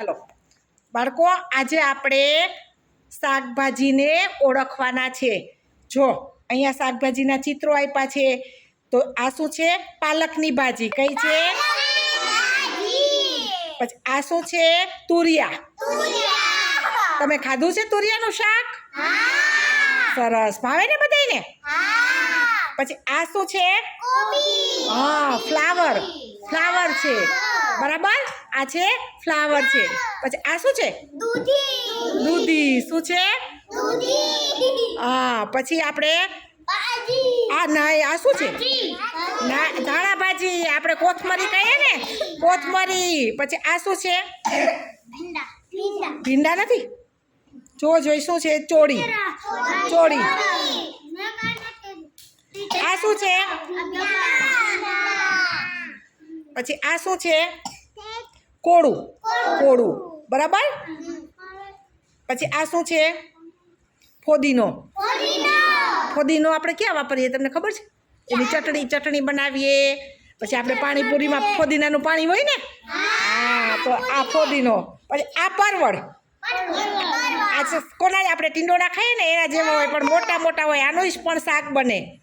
ચાલો બાળકો આજે આપણે શાકભાજીને ઓળખવાના છે. જો અહીંયા શાકભાજીના ચિત્રો આપ્યા છે. તો આ શું છે? પાલકની ભાજી. કઈ છે? પછી આ શું છે? તુરિયા. તમે ખાધું છે તુરિયાનું શાક? સરસ. ભાવે ને બધાને પછી આ શું છે? હા ફ્લાવર. ફ્લાવર છે. બરાબર? આ છે ફ્લાવર છે. પછી આ શું છે? દૂધી. શું છે? હા પછી આપણે આ ના આ શું છે? ધાણા ભાજી. આપણે કોથમરી કહીએ ને? કોથમરી. પછી આ શું છે? ભીંડા. નથી? જો જોઈ શું છે? ચોળી. ચોળી. આ શું છે? પછી આ શું છે? કોળું. કોળું. બરાબર? પછી આ શું છે? ફોદીનો. ફોદીનો. આપણે ક્યાં વાપરીએ? તમને ખબર છે? એની ચટણી ચટણી બનાવીએ. પછી આપણે પાણીપુરીમાં ફોદીનાનું પાણી હોય ને? હા તો આ ફોદીનો. પછી આ પરવળ. આ છે કોના આપણે ટીંડોળા ખાઈએ ને એના જેવા હોય પણ મોટા મોટા હોય. આનું જ પણ શાક બને.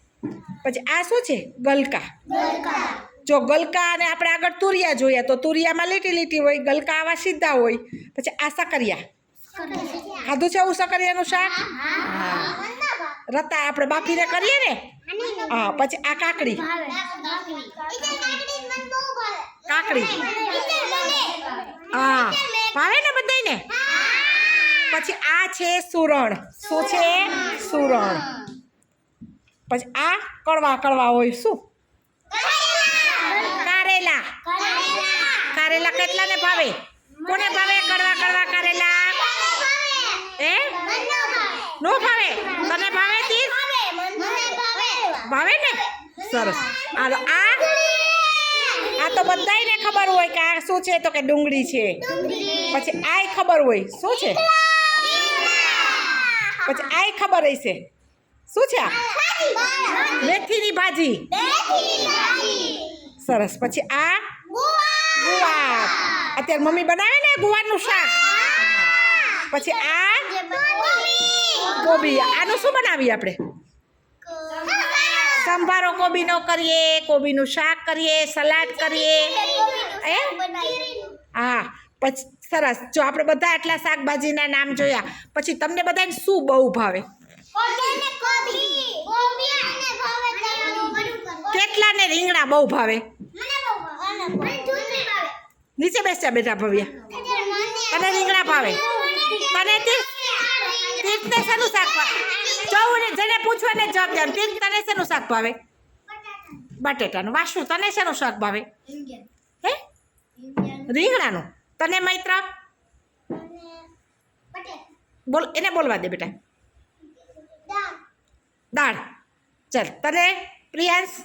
પછી આ શું છે? ગલકા. જો ગલકા અને આપણે આગળ તુરિયા જોઈએ તો તુરિયામાં લીટી લીટી હોય ગલકા આવા સીધા હોય પછી આ સકરિયા. ખાધું છે એવું સકરિયાનું શાક? રતા આપણે બાફીને કરીએ ને? હા પછી આ કાકડી. કાકડી. હા. ભાવે ને બધાને પછી આ છે સુરણ. શું છે? સુરણ. પછી આ કડવા કડવા હોય શું કારેલા કારેલા કેટલાને ભાવે? કોને ભાવે? કડવા કડવા કારેલા એ નો ભાવે? તને ભાવે તીર ભાવે. ને? સરસ. હાલો આ? આ તો બધાને ખબર હોય કે આ શું છે? તો કે ડુંગળી છે. પછી આય ખબર હોય. શું છે? પછી આય ખબર હશે. શું છે આ? મેથીની ભાજી. સરસ. પછી આ? અત્યારે મમ્મી બનાવે ને ગુવારનું શાક. પછી આ કોબી. આનું શું બનાવીએ આપણે? સંભારો કોબીનો કરીએ, કોબીનું શાક કરીએ, સલાડ કરીએ. એ હા. પછી સરસ. જો આપણે બધા આટલા શાકભાજીના નામ જોયા, પછી તમને બધાને શું બહુ ભાવે? કેટલાને રીંગણા બહુ ભાવે? નીચે બેસ્યા બેટા ભવ્ય. તને રીંગણા ભાવે. તને તીર્થ તીર્થને શેનું શાક ભાવે? જવું જેને પૂછવાને જવાબ દેવાનું તીર્થ તને શેનું શાક ભાવે? બટેટાનું. વાસુ તને શેનું શાક ભાવે? હે? રીંગણાનું. તને મૈત્ર? બોલ, એને બોલવા દે બેટા. દાળ. ચાલ, તને પ્રિયાંશ?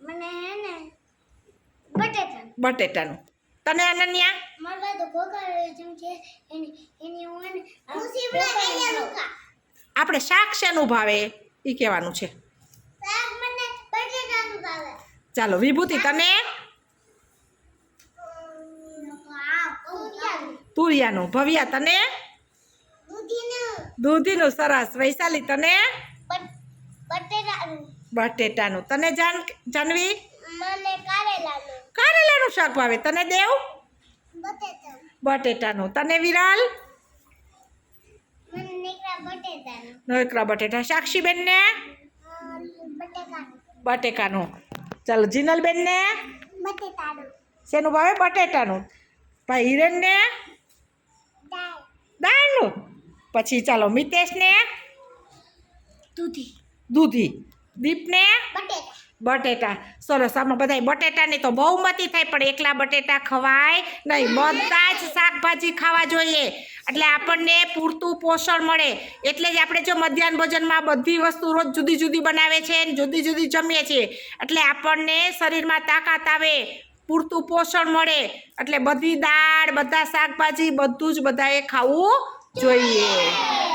મને હે બટેટા બટેટાનું. તને અનન્યા મારા તો કોકા જેમ છે એની એની હું ખુશી બના લુકા આપણે શાક શેનું ભાવે? એ કહેવાનું છે. શાક મને બટેટાનું ભાવે. ચાલો વિભૂતિ તને? તુરિયાનું. ભવ્યા તને? દૂધીનું. દૂધીનું સરસ. વૈશાલી તને? બટેટાનું. બટેટાનું. તને જાન જાનવી? મને કારેલાનું. કારેલાનું શાક ભાવે. તને દેવ? બટેટાનું. બટેટાનું. તને વિરાલ? નોકરા બટેટા. સાક્ષીબેનને? ને બટેકાનું ચાલો જીનલબેનને? ને શેનું ભાવે? બટેટાનું. ભાઈ હિરણને ને દાળનું. પછી ચાલો મિતેશને? દૂધી. દૂધી. દીપને? બટેટા. બટેટા. સરસ, આમાં બધાય બટેટાની તો બહુમતી થાય, પણ એકલા બટેટા ખવાય નહીં. બધા જ શાકભાજી ખાવા જોઈએ. એટલે આપણને પૂરતું પોષણ મળે. એટલે જ આપણે જો મધ્યાહન ભોજનમાં બધી વસ્તુ રોજ જુદી જુદી બનાવે છે જુદી જુદી જમીએ છીએ. એટલે આપણને શરીરમાં તાકાત આવે, પૂરતું પોષણ મળે. એટલે બધી દાળ, બધા શાકભાજી બધું જ બધાએ ખાવું જોઈએ.